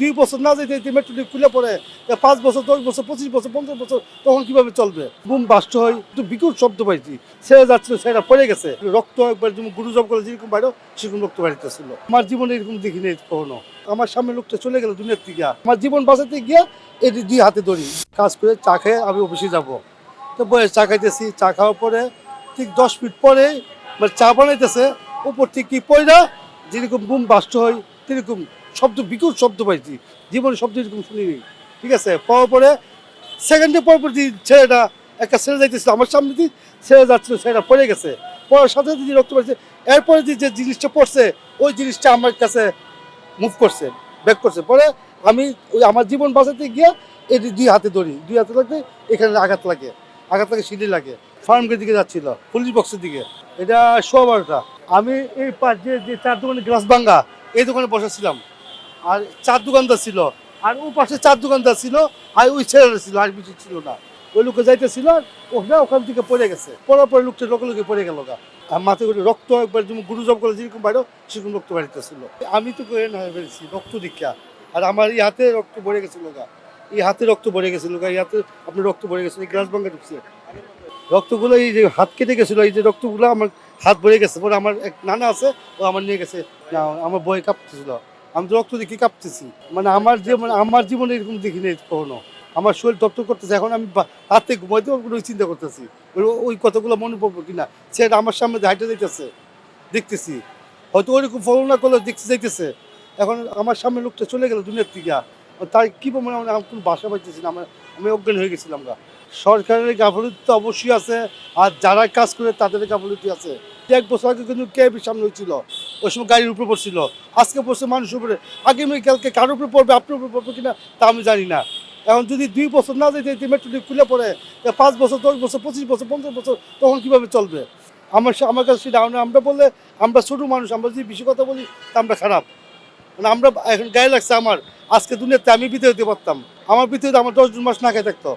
দুই বছর না যেতে মেট্রো খুলে পড়ে পাঁচ বছর, দশ বছর, পঁচিশ বছর, পঞ্চাশ বছর, তখন কীভাবে চলবে? বুম বাস্ট হয়, একটু বিকুল শব্দ পাইছি। ছেড়ে যাচ্ছিল সেটা পড়ে গেছে। রক্ত একবার যেমন গুরু জব করে যেরকম বাইরেও, সেরকম রক্ত বাড়িতেছিল আমার জীবনে এরকম দেখিনি কখনো। আমার সামনে লোকটা চলে গেল দুনিয়ার থেকে আমার জীবন বাঁচাতে গিয়ে এটি দুই হাতে ধরি। কাজ করে চা খেয়ে আমি অফিসে যাব। তো বয়ে চা খাইতেছি, চা খাওয়ার পরে ঠিক দশ মিনিট পরে মানে চা বানাইতেছে। উপর থেকে কি পয়রা, যেরকম বুম বাস্ট হয় সেরকম শব্দ বিকুল শব্দ পাইছি। জীবনে শব্দ এরকম শুনিনি। ঠিক আছে? পাওয়ার পরে সেকেন্ডে পর পর ছেলেটা, একটা ছেলে যাইতেছিল আমার সামনে দিয়ে, ছেলে যাচ্ছিল, ছেলেটা পড়ে গেছে। পড়ার সাথে সাথে রক্ত পড়েছে, এরপরে যে জিনিসটা পড়ছে, ওই জিনিসটা আমার কাছে মুভ করছে ব্যাক করছে। পরে আমি ওই আমার জীবন বাঁচাতে গিয়ে এটি দুই হাতে ধরি। দুই হাতে লাগলে এখানে আঘাত লাগে। আঘাত লাগে, সিঁড়ি লাগে। ফার্মগের দিকে যাচ্ছিল পুলিশ বক্সের দিকে। এটা শো বারোটা। আমি এই পাশ যে চার দোকানে গ্লাস ভাঙ্গা এই দোকানে বসেছিলাম আর চার দোকানদার ছিল। আর ও পাশে চার দোকানদার ছিল আর ওই ছেলেটা ছিল আর কিছু ছিল না। ওই লোকে যাইতেছিল ওখানে ওখান থেকে পড়ে গেছে। পড়ার পরে লোকটা লোকে লোকে পড়ে গেল গা। আর মাথায় করে রক্ত একবার যেমন গুরু জব করে যেরকম বাইরেও সেরকম রক্ত বাড়িতেছিল আমি তো করে না পেরেছি রক্ত দীক্ষা। আর আমার এই হাতে রক্ত ভরে গেছিল গা। এই হাতে রক্ত ভরে গেছিল গা, এই হাতে আপনার রক্ত ভরে গেছিল গ্লাস ভাঙ্গা ঢুকছে। রক্তগুলো এই যে হাত কেটে গেছিল, এই যে রক্তগুলো আমার হাত ভরে গেছে, পরে আমার এক নানা আছে, ও আমার নিয়ে গেছে আমার বই কাঁপতেছিল। আমি তো রক্ত দেখি কাঁপতেছি। মানে আমার জীবন আমার জীবনে এরকম দেখিনি কখনো। আমার শরীর দপ্তর করতেছে, এখন আমি রাতে ঘুমাইতে পারব ওই চিন্তা করতেছি। ওই- কথাগুলো মনে পড়ব কিনা? সেটা আমার সামনে হাইটে যাইতেছে, দেখতেছি। হয়তো ওইরকম ফলো না করলে দেখতে যাইতেছে। এখন আমার সামনে লোকটা চলে গেল দুনিয়ার থেকে তাই কী মানে আমার কোনো বাসা পাইতেছি না, আমার আমি অজ্ঞান হয়ে গেছিলাম গা। সরকারের গাফলতি তো অবশ্যই আছে, আর যারা কাজ করে তাদের গাফলতি আছে। এক বছর আগে কিন্তু ক্যাবের সামনে হয়েছিল, ওই সময় গাড়ির উপরে পড়ছিল। আজকে পড়ছে মানুষের উপরে। আগামীকালকে কারোর উপরে পড়বে, আপনার উপরে পড়বে কিনা, তা আমি জানি না। এখন যদি দুই বছর না যেতে মেট্রোটি খুলে পড়ে পাঁচ বছর, দশ বছর, পঁচিশ বছর, পঞ্চাশ বছর, তখন কীভাবে চলবে? আমার আমার কাছে সেটা আমরা- বললে, আমরা ছোটো মানুষ, আমরা যদি বেশি কথা বলি, তা আমরা খারাপ। মানে আমরা এখন গায়ে লাগছে আমার। আজকে দুনিয়াতে আমি বিতে হতে পারতাম। আমার বিতে হতে আমার দশ মাস না খেয়ে থাকতো।